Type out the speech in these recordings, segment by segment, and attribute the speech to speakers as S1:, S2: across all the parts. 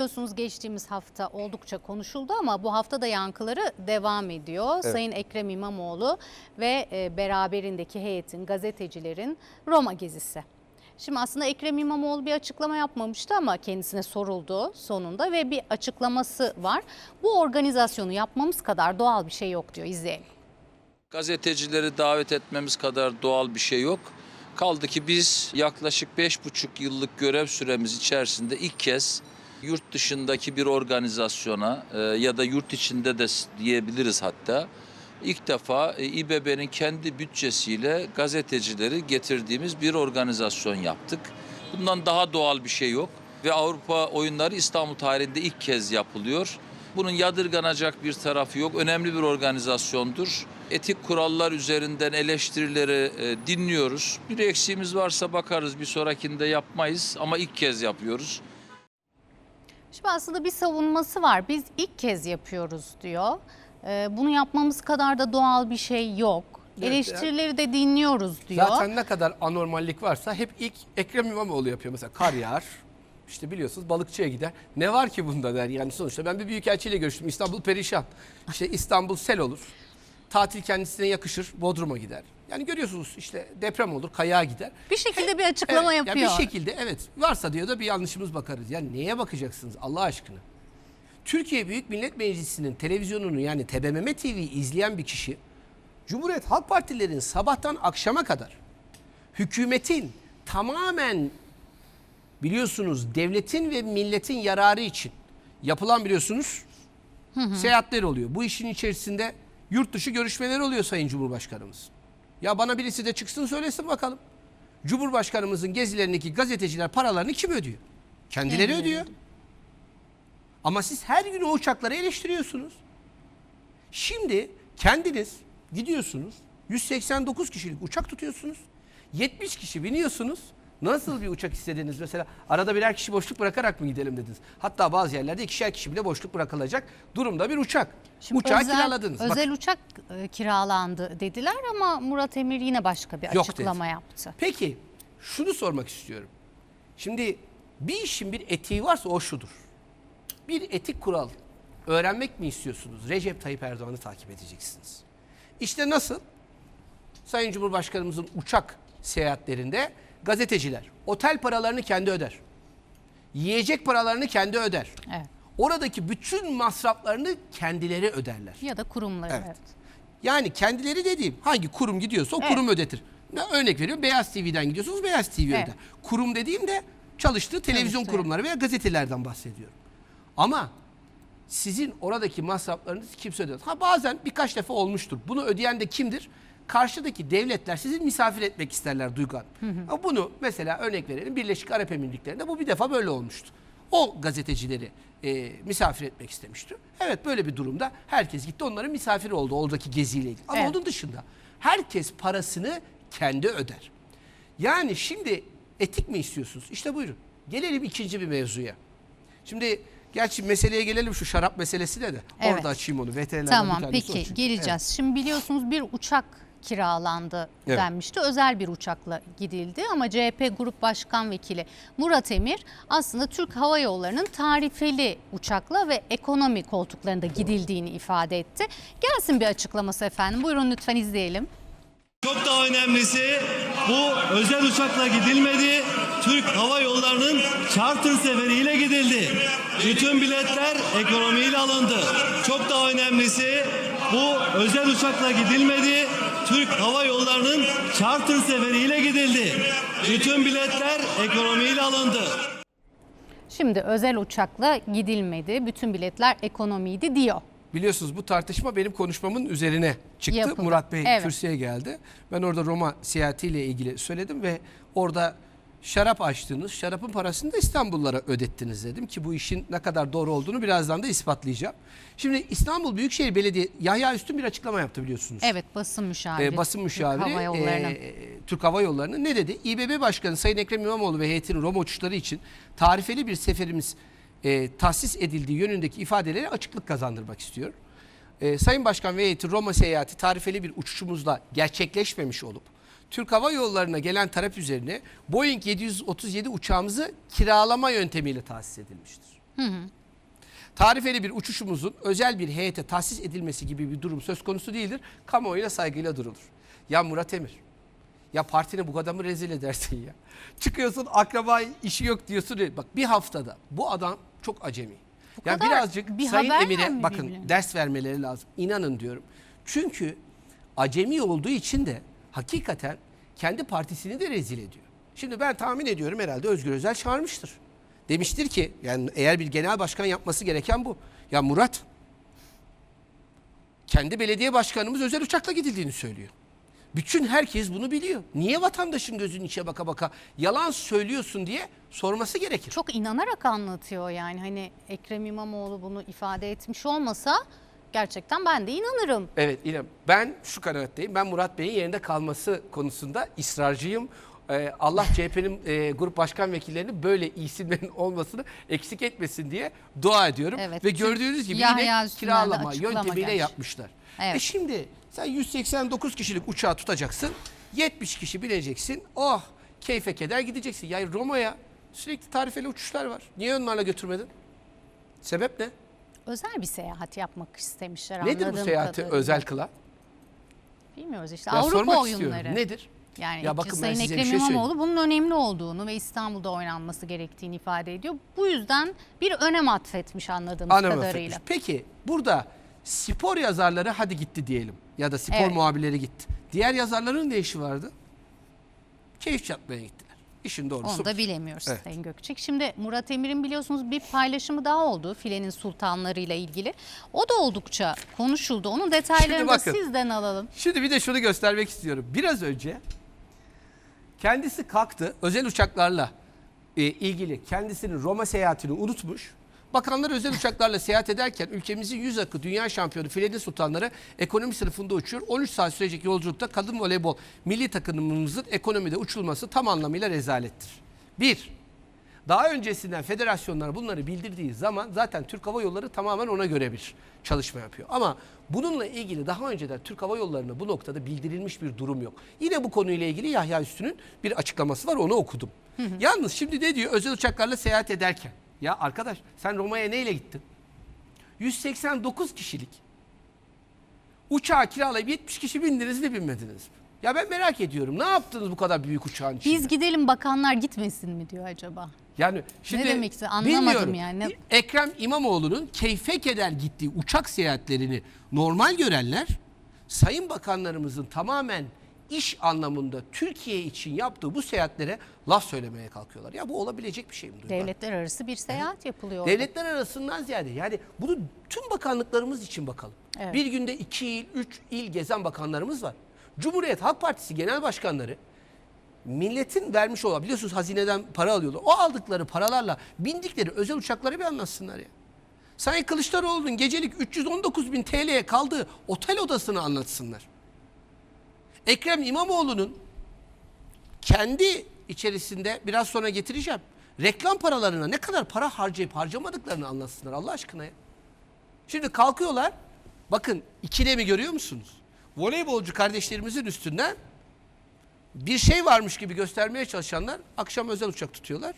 S1: Biliyorsunuz geçtiğimiz hafta oldukça konuşuldu ama bu hafta da yankıları devam ediyor. Sayın Ekrem İmamoğlu ve e, beraberindeki heyetin, gazetecilerin Roma gezisi. Şimdi aslında Ekrem İmamoğlu bir açıklama yapmamıştı ama kendisine soruldu sonunda ve bir açıklaması var. Bu organizasyonu yapmamız kadar doğal bir şey yok diyor. İzleyelim.
S2: Gazetecileri davet etmemiz kadar doğal bir şey yok. Kaldı ki biz yaklaşık 5,5 yıllık görev süremiz içerisinde ilk kez yurt dışındaki bir organizasyona e, ya da yurt içinde de diyebiliriz hatta ilk defa e, İBB'nin kendi bütçesiyle gazetecileri getirdiğimiz bir organizasyon yaptık. Bundan daha doğal bir şey yok ve Avrupa oyunları İstanbul tarihinde ilk kez yapılıyor. Bunun yadırganacak bir tarafı yok. Önemli bir organizasyondur. Etik kurallar üzerinden eleştirileri e, dinliyoruz. Bir eksiğimiz varsa bakarız bir sonrakinde yapmayız ama ilk kez yapıyoruz.
S1: Şimdi aslında bir savunması var. Biz ilk kez yapıyoruz diyor. Ee, Bunu yapmamız kadar da doğal bir şey yok.
S3: Evet,
S1: Eleştirileri de dinliyoruz diyor.
S3: Zaten ne kadar anormallik varsa hep ilk Ekrem İmamoğlu yapıyor. Mesela kar yağar. İşte biliyorsunuz balıkçıya gider. Ne var ki bunda der yani sonuçta. Ben bir büyükelçiyle görüştüm. İstanbul perişan. İşte İstanbul sel olur. Tatil kendisine yakışır. Bodrum'a gider. Yani görüyorsunuz işte deprem olur. Kayağa gider.
S1: Bir şekilde bir açıklama
S3: Evet,
S1: yapıyor.
S3: Yani bir şekilde evet varsa diyor da bir yanlışımız bakarız. Yani neye bakacaksınız Allah aşkına? Türkiye Büyük Millet Meclisi'nin televizyonunu yani TBMM TV izleyen bir kişi Cumhuriyet Halk Partilerin sabahtan akşama kadar hükümetin tamamen biliyorsunuz devletin ve milletin yararı için yapılan biliyorsunuz seyahatler oluyor. Bu işin içerisinde yurt dışı görüşmeler oluyor Sayın Cumhurbaşkanımız. Ya bana birisi de çıksın söylesin bakalım. Cumhurbaşkanımızın gezilerindeki gazeteciler paralarını kim ödüyor? Kendileri
S1: Kendileri
S3: ödüyor. Ama siz her gün o uçakları eleştiriyorsunuz. Şimdi kendiniz gidiyorsunuz 189 kişilik uçak tutuyorsunuz. 70 kişi biniyorsunuz. Nasıl bir uçak istediniz mesela? Arada birer kişi boşluk bırakarak mı gidelim dediniz? Hatta bazı yerlerde ikişer kişi bile boşluk bırakılacak durumda bir uçak.
S1: Şimdi
S3: Uçağı
S1: özel,
S3: kiraladınız. Bak,
S1: Özel uçak e, kiralandı dediler ama Murat Emir yine başka bir
S3: Yok
S1: açıklama
S3: dedi.
S1: yaptı.
S3: Peki şunu sormak istiyorum. Şimdi bir işin bir etiği varsa o şudur. Bir etik kural öğrenmek mi istiyorsunuz? Recep Tayyip Erdoğan'ı takip edeceksiniz. İşte nasıl? Sayın Cumhurbaşkanımızın uçak seyahatlerinde gazeteciler otel paralarını kendi öder. Yiyecek paralarını kendi öder.
S1: Evet.
S3: Oradaki bütün masraflarını kendileri öderler.
S1: Ya da kurumları.
S3: Evet.
S1: evet.
S3: Yani kendileri dediğim hangi kurum gidiyorsa o
S1: Evet.
S3: kurum ödetir. Örnek veriyorum Beyaz TV'den gidiyorsunuz Beyaz TV
S1: Evet.
S3: öder. Kurum dediğimde çalıştığı televizyon
S1: Çalıştığı.
S3: kurumları veya gazetelerden bahsediyorum. Ama sizin oradaki masraflarınızı kimse ödemez. Ha bazen birkaç defa olmuştur. Bunu ödeyen de kimdir? Karşıdaki devletler sizi misafir etmek isterler Duygu Hanım. Ama bunu mesela örnek verelim Birleşik Arap Emirlikleri'nde bu bir defa böyle olmuştu. O gazetecileri e, misafir etmek istemişti. Evet böyle bir durumda herkes gitti onların misafiri oldu oradaki geziyle ilgili. Ama
S1: Evet.
S3: onun dışında herkes parasını kendi öder. Yani şimdi etik mi istiyorsunuz? İşte buyurun. Gelelim ikinci bir mevzuya. Şimdi gerçi meseleye gelelim şu şarap meselesine de.
S1: Evet.
S3: Orada açayım onu. Veterinerden
S1: Tamam peki geleceğiz. Şimdi biliyorsunuz bir uçak kiralandı
S3: Evet.
S1: denmişti. Özel bir uçakla gidildi ama CHP Grup Başkan Vekili Murat Emir aslında Türk Hava Yolları'nın tarifeli uçakla ve ekonomi koltuklarında gidildiğini ifade etti. Gelsin bir açıklaması efendim. Buyurun lütfen izleyelim.
S4: Çok daha önemlisi bu özel uçakla gidilmedi. Türk Hava Yolları'nın charter seferiyle gidildi. Bütün biletler ekonomiyle alındı. Çok daha önemlisi bu özel uçakla gidilmedi. Türk Hava Yolları'nın charter seferiyle gidildi. Bütün biletler ekonomiyle alındı.
S1: Şimdi özel uçakla gidilmedi. Bütün biletler ekonomiydi diyor.
S3: Biliyorsunuz bu tartışma benim konuşmamın üzerine çıktı.
S1: Yapıldı.
S3: Murat Bey
S1: Evet.
S3: kürsüye geldi. Ben orada Roma seyahatiyle ilgili söyledim ve orada şarap açtınız. Şarapın parasını da İstanbullulara ödettiniz dedim ki bu işin ne kadar doğru olduğunu birazdan da ispatlayacağım. Şimdi İstanbul Büyükşehir Belediye Yahya Üstün bir açıklama yaptı biliyorsunuz.
S1: Evet basın müşaviri.
S3: Ee, basın
S1: Türk
S3: müşaviri
S1: Hava Yolları'nın.
S3: e, Türk Hava Yolları'nın ne dedi? İBB Başkanı Sayın Ekrem İmamoğlu ve heyetinin Roma uçuşları için tarifeli bir seferimiz e, tahsis edildiği yönündeki ifadeleri açıklık kazandırmak istiyor. E, Sayın Başkan ve heyeti Roma seyahati tarifeli bir uçuşumuzla gerçekleşmemiş olup Türk Hava Yolları'na gelen talep üzerine Boeing 737 uçağımızı kiralama yöntemiyle tahsis edilmiştir. Tarifeli bir uçuşumuzun özel bir heyete tahsis edilmesi gibi bir durum söz konusu değildir. Kamuoyuna saygıyla durulur. Ya Murat Emir, ya partine bu kadar mı rezil edersin ya? Çıkıyorsun akraba işi yok diyorsun. Bak bir haftada bu adam çok acemi. Ya
S1: kadar
S3: birazcık
S1: bir
S3: Sayın Emir'e
S1: mi
S3: bakın
S1: birbirine?
S3: ders vermeleri lazım. İnanın diyorum. Çünkü acemi olduğu için de hakikaten kendi partisini de rezil ediyor. Şimdi ben tahmin ediyorum herhalde Özgür Özel çağırmıştır. Demiştir ki yani eğer bir genel başkan yapması gereken bu. Ya Murat kendi belediye başkanımız özel uçakla gidildiğini söylüyor. Bütün herkes bunu biliyor. Niye vatandaşın gözünün içine baka baka yalan söylüyorsun diye sorması gerekir.
S1: Çok inanarak anlatıyor yani hani Ekrem İmamoğlu bunu ifade etmiş olmasa gerçekten ben de inanırım.
S3: Evet İrem ben şu kanaatteyim. Ben Murat Bey'in yerinde kalması konusunda ısrarcıyım. Ee, Allah CHP'nin e, grup başkan vekillerinin böyle isimlerin olmasını eksik etmesin diye dua ediyorum.
S1: Evet,
S3: Ve gördüğünüz gibi
S1: Yahya
S3: yine kiralama
S1: açıklama
S3: yöntemiyle
S1: gelmiş.
S3: yapmışlar.
S1: Evet.
S3: E şimdi sen 189 kişilik uçağı tutacaksın. 70 kişi bineceksin. Oh keyfe keder gideceksin. Ya Roma'ya sürekli tarifeli uçuşlar var. Niye onlarla götürmedin? Sebep ne?
S1: Özel bir seyahat yapmak istemişler
S3: Nedir bu
S1: anladığım
S3: seyahati
S1: kadarıyla.
S3: özel kılan?
S1: Bilmiyoruz işte
S3: Ya
S1: Avrupa
S3: sormak
S1: oyunları.
S3: istiyorum. Nedir?
S1: Yani
S3: Ya bakın ben
S1: Sayın
S3: size bir
S1: Ekrem
S3: şey söyleyeyim.
S1: İmamoğlu bunun önemli olduğunu ve İstanbul'da oynanması gerektiğini ifade ediyor. Bu yüzden bir önem atfetmiş anladığımız
S3: Anam
S1: kadarıyla.
S3: affetmiş. Peki burada spor yazarları hadi gitti diyelim. Ya da spor
S1: Evet.
S3: muhabirleri gitti. Diğer yazarların ne işi vardı? Keyif yapmaya gittiler. İşin doğrusu.
S1: Onu
S3: bu.
S1: da bilemiyoruz
S3: Evet.
S1: Sayın Gökçek. Şimdi Murat Emir'in biliyorsunuz bir paylaşımı daha oldu filenin sultanlarıyla ilgili. O da oldukça konuşuldu. Onun detaylarını da
S3: bakın.
S1: sizden alalım.
S3: Şimdi bir de şunu göstermek istiyorum. Biraz önce kendisi kalktı özel uçaklarla e, ilgili kendisinin Roma seyahatini unutmuş. Bakanlar özel uçaklarla seyahat ederken ülkemizin yüz akı dünya şampiyonu Filenin Sultanları ekonomi sınıfında uçuyor. 13 saat sürecek yolculukta kadın voleybol milli takımımızın ekonomide uçulması tam anlamıyla rezalettir. Bir, daha öncesinden federasyonlar bunları bildirdiği zaman zaten Türk Hava Yolları tamamen ona göre bir çalışma yapıyor. Ama bununla ilgili daha önceden Türk Hava Yolları'na bu noktada bildirilmiş bir durum yok. Yine bu konuyla ilgili Yahya Üstü'nün bir açıklaması var onu okudum. Yalnız şimdi ne diyor özel uçaklarla seyahat ederken? Ya arkadaş sen Roma'ya neyle gittin? 189 kişilik uçağı kiralayıp 70 kişi bindiniz mi binmediniz mi? Ya ben merak ediyorum ne yaptınız bu kadar büyük uçağın içinde?
S1: Biz gidelim bakanlar gitmesin mi diyor acaba?
S3: Yani şimdi
S1: demek istedi? Anlamadım
S3: bilmiyorum.
S1: yani.
S3: Ekrem İmamoğlu'nun keyfe keder gittiği uçak seyahatlerini normal görenler sayın bakanlarımızın tamamen iş anlamında Türkiye için yaptığı bu seyahatlere laf söylemeye kalkıyorlar. Ya bu olabilecek bir şey mi? Hanım?
S1: Devletler arası bir seyahat yapılıyor. orada.
S3: Devletler arasından ziyade yani bunu tüm bakanlıklarımız için bakalım.
S1: Evet.
S3: Bir günde iki il, üç il gezen bakanlarımız var. Cumhuriyet Halk Partisi genel başkanları milletin vermiş olan biliyorsunuz hazineden para alıyorlar. O aldıkları paralarla bindikleri özel uçakları bir anlatsınlar ya. Sayın Kılıçdaroğlu'nun gecelik 319 bin TL'ye kaldığı otel odasını anlatsınlar. Ekrem İmamoğlu'nun kendi içerisinde biraz sonra getireceğim. Reklam paralarına ne kadar para harcayıp harcamadıklarını anlatsınlar Allah aşkına ya. Şimdi kalkıyorlar. Bakın ikilemi görüyor musunuz? Voleybolcu kardeşlerimizin üstünden bir şey varmış gibi göstermeye çalışanlar akşam özel uçak tutuyorlar.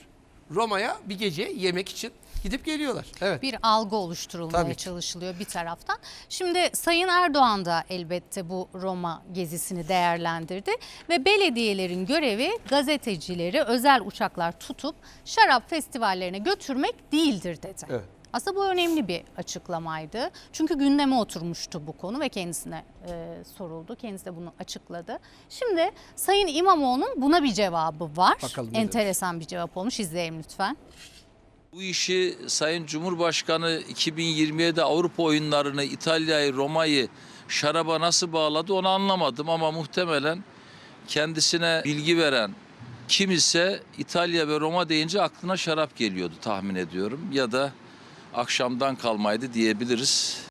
S3: Roma'ya bir gece yemek için gidip geliyorlar. Evet.
S1: bir algı oluşturulmaya
S3: Tabii
S1: çalışılıyor bir taraftan. Şimdi Sayın Erdoğan da elbette bu Roma gezisini değerlendirdi ve belediyelerin görevi gazetecileri özel uçaklar tutup şarap festivallerine götürmek değildir dedi.
S3: Evet.
S1: Aslında bu önemli bir açıklamaydı. Çünkü gündeme oturmuştu bu konu ve kendisine e, soruldu. Kendisi de bunu açıkladı. Şimdi Sayın İmamoğlu'nun buna bir cevabı var.
S3: Bakalım
S1: Enteresan bir cevap olmuş. İzleyelim lütfen.
S2: Bu işi Sayın Cumhurbaşkanı 2027 Avrupa oyunlarını, İtalya'yı, Roma'yı şaraba nasıl bağladı onu anlamadım ama muhtemelen kendisine bilgi veren kim ise İtalya ve Roma deyince aklına şarap geliyordu tahmin ediyorum ya da akşamdan kalmaydı diyebiliriz.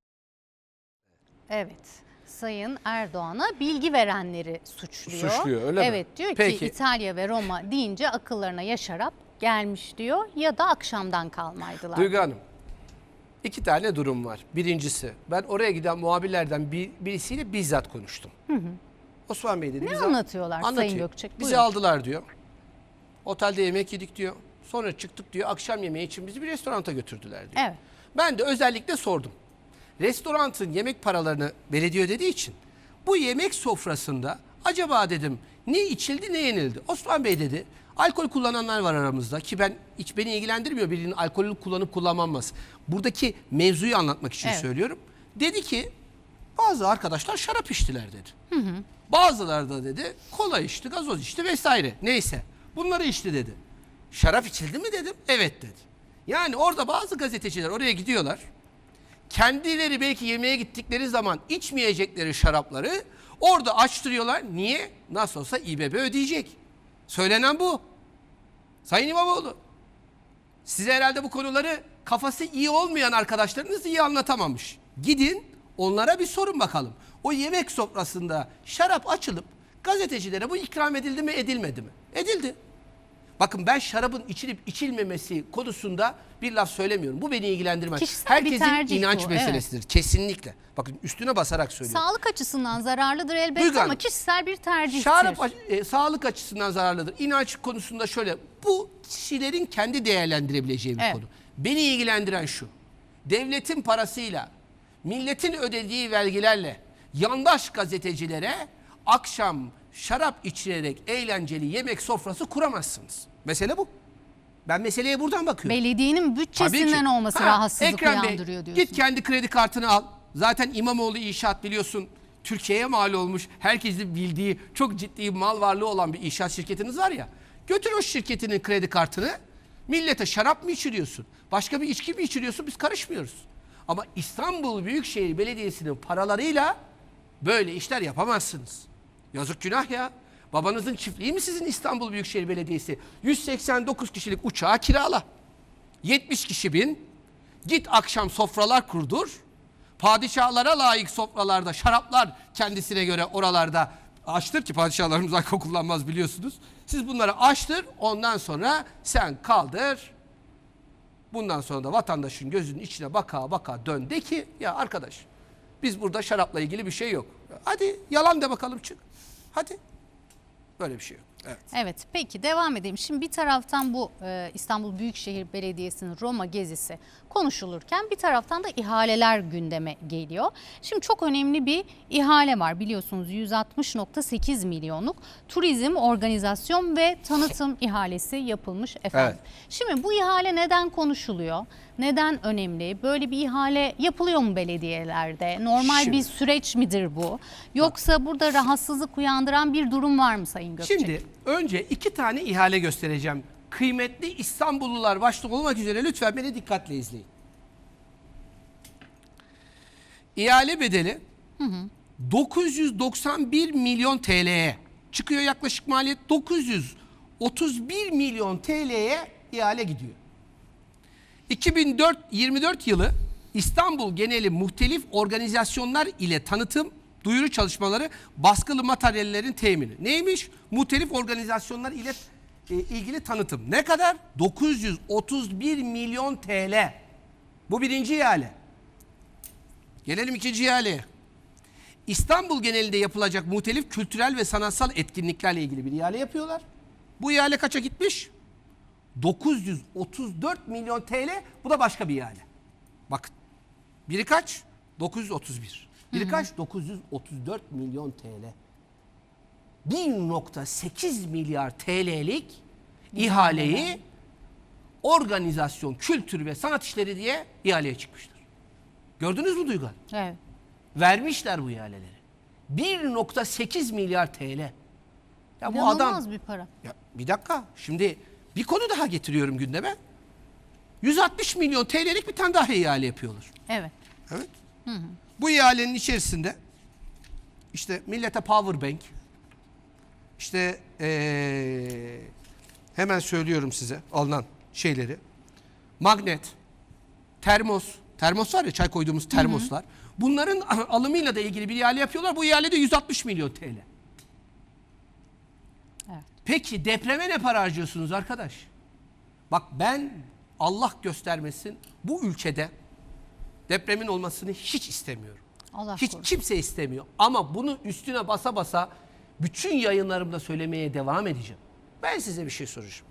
S1: Evet. Sayın Erdoğan'a bilgi verenleri suçluyor.
S3: Suçluyor, öyle mi?
S1: Evet diyor
S3: Peki.
S1: ki İtalya ve Roma deyince akıllarına ya şarap gelmiş diyor ya da akşamdan kalmaydılar.
S3: Duygu Hanım. iki tane durum var. Birincisi ben oraya giden muhabirlerden bir, birisiyle bizzat konuştum. Osman Bey dedi.
S1: Ne
S3: bizi al-
S1: anlatıyorlar Sayın
S3: Anlatıyor.
S1: Gökçek?
S3: Bizi
S1: Buyurun.
S3: aldılar diyor. Otelde yemek yedik diyor. Sonra çıktık diyor akşam yemeği için bizi bir restoranta götürdüler diyor.
S1: Evet.
S3: Ben de özellikle sordum. Restorantın yemek paralarını belediye ödediği için bu yemek sofrasında acaba dedim ne içildi ne yenildi? Osman Bey dedi alkol kullananlar var aramızda ki ben hiç beni ilgilendirmiyor birinin alkolü kullanıp kullanmaması. Buradaki mevzuyu anlatmak için
S1: Evet.
S3: söylüyorum. Dedi ki bazı arkadaşlar şarap içtiler dedi. Bazıları da dedi kola içti, gazoz içti vesaire. Neyse bunları içti dedi. Şarap içildi mi dedim. Evet dedi. Yani orada bazı gazeteciler oraya gidiyorlar. Kendileri belki yemeğe gittikleri zaman içmeyecekleri şarapları orada açtırıyorlar. Niye? Nasıl olsa İBB ödeyecek. Söylenen bu. Sayın İmamoğlu. Size herhalde bu konuları kafası iyi olmayan arkadaşlarınız iyi anlatamamış. Gidin onlara bir sorun bakalım. O yemek sofrasında şarap açılıp gazetecilere bu ikram edildi mi edilmedi mi? Edildi. Bakın ben şarabın içilip içilmemesi konusunda bir laf söylemiyorum. Bu beni ilgilendirmez.
S1: Kişisel
S3: Herkesin inanç
S1: bu,
S3: meselesidir. Kesinlikle. Bakın üstüne basarak söylüyorum.
S1: Sağlık açısından zararlıdır elbette
S3: Duygu
S1: ama kişisel bir tercihtir.
S3: Şarap e, sağlık açısından zararlıdır. İnanç konusunda şöyle. Bu kişilerin kendi değerlendirebileceği bir
S1: Evet.
S3: konu. Beni ilgilendiren şu. Devletin parasıyla, milletin ödediği vergilerle yandaş gazetecilere akşam şarap içirerek eğlenceli yemek sofrası kuramazsınız. Mesele bu. Ben meseleye buradan bakıyorum.
S1: Belediyenin bütçesinden olması
S3: Ha,
S1: rahatsızlık
S3: Ekrem Bey,
S1: uyandırıyor diyorsun.
S3: Git kendi kredi kartını al. Zaten İmamoğlu İnşaat biliyorsun Türkiye'ye mal olmuş. Herkesin bildiği çok ciddi mal varlığı olan bir inşaat şirketiniz var ya. Götür o şirketinin kredi kartını. Millete şarap mı içiriyorsun? Başka bir içki mi içiriyorsun? Biz karışmıyoruz. Ama İstanbul Büyükşehir Belediyesi'nin paralarıyla böyle işler yapamazsınız. Yazık günah ya. Babanızın çiftliği mi sizin İstanbul Büyükşehir Belediyesi? 189 kişilik uçağı kirala. 70 kişi bin. Git akşam sofralar kurdur. Padişahlara layık sofralarda şaraplar kendisine göre oralarda açtır ki padişahlarımız alkol kullanmaz biliyorsunuz. Siz bunları açtır ondan sonra sen kaldır. Bundan sonra da vatandaşın gözünün içine baka baka dön de ki ya arkadaş biz burada şarapla ilgili bir şey yok. Hadi yalan de bakalım çık. Hadi. Böyle bir şey yok. Evet.
S1: Evet peki devam edelim. Şimdi bir taraftan bu e, İstanbul Büyükşehir Belediyesi'nin Roma gezisi konuşulurken bir taraftan da ihaleler gündeme geliyor. Şimdi çok önemli bir ihale var biliyorsunuz 160.8 milyonluk turizm, organizasyon ve tanıtım ihalesi yapılmış efendim.
S3: Evet.
S1: Şimdi bu ihale neden konuşuluyor? Neden önemli? Böyle bir ihale yapılıyor mu belediyelerde? Normal
S3: Şimdi-
S1: bir süreç midir bu? Yoksa burada rahatsızlık uyandıran bir durum var mı Sayın Gökçek?
S3: Şimdi önce iki tane ihale göstereceğim. Kıymetli İstanbullular başta olmak üzere lütfen beni dikkatle izleyin. İhale bedeli 991 milyon TL'ye çıkıyor yaklaşık maliyet 931 milyon TL'ye ihale gidiyor. 2024 yılı İstanbul geneli muhtelif organizasyonlar ile tanıtım, duyuru çalışmaları, baskılı materyallerin temini. Neymiş? Muhtelif organizasyonlar ile e, ilgili tanıtım. Ne kadar? 931 milyon TL. Bu birinci ihale. Gelelim ikinci ihaleye. İstanbul genelinde yapılacak muhtelif kültürel ve sanatsal etkinliklerle ilgili bir ihale yapıyorlar. Bu ihale kaça gitmiş? 934 milyon TL bu da başka bir ihale. Bakın biri kaç? 931. Biri kaç? 934 milyon TL. 1.8 milyar TL'lik ihaleyi organizasyon, kültür ve sanat işleri diye ihaleye çıkmışlar. Gördünüz mü Duygu?
S1: Evet.
S3: Vermişler bu ihaleleri. 1.8 milyar TL. Ya bu
S1: İnanılmaz
S3: adam
S1: bir para.
S3: ya bir dakika. Şimdi bir konu daha getiriyorum gündeme. 160 milyon TL'lik bir tane daha ihale yapıyorlar.
S1: Evet.
S3: Evet. Bu ihalenin içerisinde işte millete power bank işte eee, hemen söylüyorum size alınan şeyleri. Magnet, termos, termos var ya çay koyduğumuz termoslar. Bunların alımıyla da ilgili bir ihale yapıyorlar. Bu ihalede 160 milyon TL.
S1: Evet.
S3: Peki depreme ne para harcıyorsunuz arkadaş? Bak ben Allah göstermesin bu ülkede depremin olmasını hiç istemiyorum.
S1: Allah
S3: hiç
S1: korusun.
S3: kimse istemiyor. Ama bunu üstüne basa basa bütün yayınlarımda söylemeye devam edeceğim. Ben size bir şey soracağım.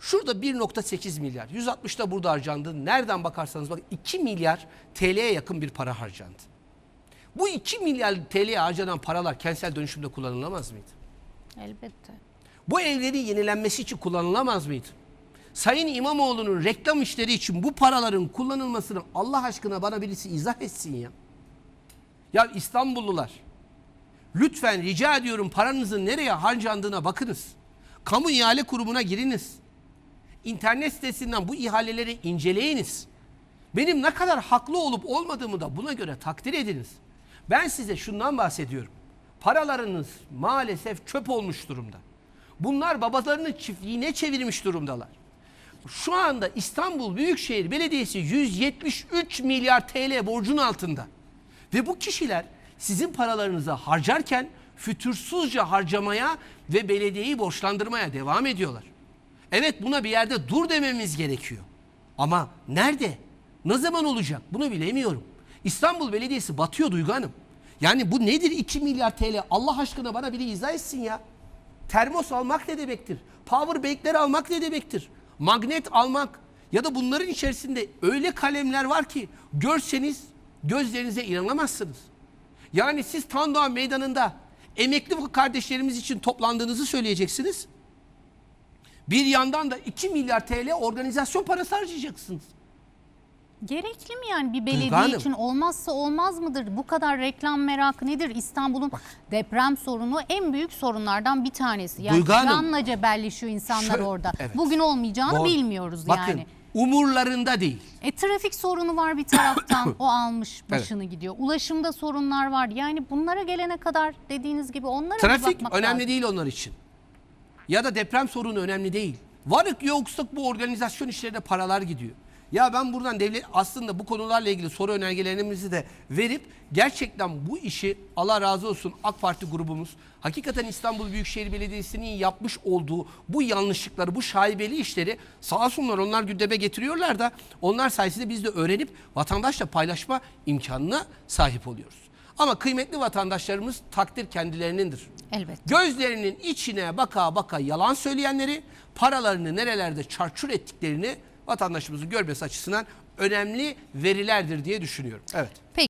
S3: Şurada 1.8 milyar, 160 da burada harcandı. Nereden bakarsanız bakın 2 milyar TL'ye yakın bir para harcandı. Bu 2 milyar TL'ye harcanan paralar kentsel dönüşümde kullanılamaz mıydı?
S1: Elbette.
S3: Bu evlerin yenilenmesi için kullanılamaz mıydı? Sayın İmamoğlu'nun reklam işleri için bu paraların kullanılmasını Allah aşkına bana birisi izah etsin ya. Ya İstanbullular lütfen rica ediyorum paranızın nereye harcandığına bakınız. Kamu ihale kurumuna giriniz. İnternet sitesinden bu ihaleleri inceleyiniz. Benim ne kadar haklı olup olmadığımı da buna göre takdir ediniz. Ben size şundan bahsediyorum. Paralarınız maalesef çöp olmuş durumda. Bunlar babalarının çiftliğine çevirmiş durumdalar. Şu anda İstanbul Büyükşehir Belediyesi 173 milyar TL borcun altında. Ve bu kişiler sizin paralarınızı harcarken fütursuzca harcamaya ve belediyeyi borçlandırmaya devam ediyorlar. Evet buna bir yerde dur dememiz gerekiyor. Ama nerede? Ne zaman olacak? Bunu bilemiyorum. İstanbul Belediyesi batıyor Duygu Hanım. Yani bu nedir 2 milyar TL? Allah aşkına bana biri izah etsin ya. Termos almak ne demektir? Power bank'ler almak ne demektir? Magnet almak ya da bunların içerisinde öyle kalemler var ki görseniz gözlerinize inanamazsınız. Yani siz Tandoğan Meydanı'nda emekli kardeşlerimiz için toplandığınızı söyleyeceksiniz. Bir yandan da 2 milyar TL organizasyon parası harcayacaksınız.
S1: Gerekli mi yani bir belediye
S3: Hanım.
S1: için olmazsa olmaz mıdır? Bu kadar reklam merakı nedir? İstanbul'un deprem sorunu en büyük sorunlardan bir tanesi. Yani
S3: Duygu Hanım.
S1: canla cebelleşiyor insanlar
S3: Şöyle-
S1: orada.
S3: Evet.
S1: Bugün olmayacağını
S3: Doğru.
S1: bilmiyoruz
S3: Bakın
S1: yani.
S3: Umurlarında değil.
S1: E trafik sorunu var bir taraftan. o almış başını gidiyor. Ulaşımda sorunlar var. Yani bunlara gelene kadar dediğiniz gibi onlara bir
S3: Trafik
S1: bakmak
S3: önemli
S1: lazım.
S3: değil onlar için. Ya da deprem sorunu önemli değil. Varık yoksak bu organizasyon işlerine paralar gidiyor. Ya ben buradan devlet aslında bu konularla ilgili soru önergelerimizi de verip gerçekten bu işi Allah razı olsun AK Parti grubumuz hakikaten İstanbul Büyükşehir Belediyesi'nin yapmış olduğu bu yanlışlıkları, bu şaibeli işleri sağ olsunlar onlar gündeme getiriyorlar da onlar sayesinde biz de öğrenip vatandaşla paylaşma imkanına sahip oluyoruz. Ama kıymetli vatandaşlarımız takdir kendilerinindir.
S1: Elbette.
S3: Gözlerinin içine baka baka yalan söyleyenleri, paralarını nerelerde çarçur ettiklerini vatandaşımızın görmesi açısından önemli verilerdir diye düşünüyorum. Evet.
S1: Peki.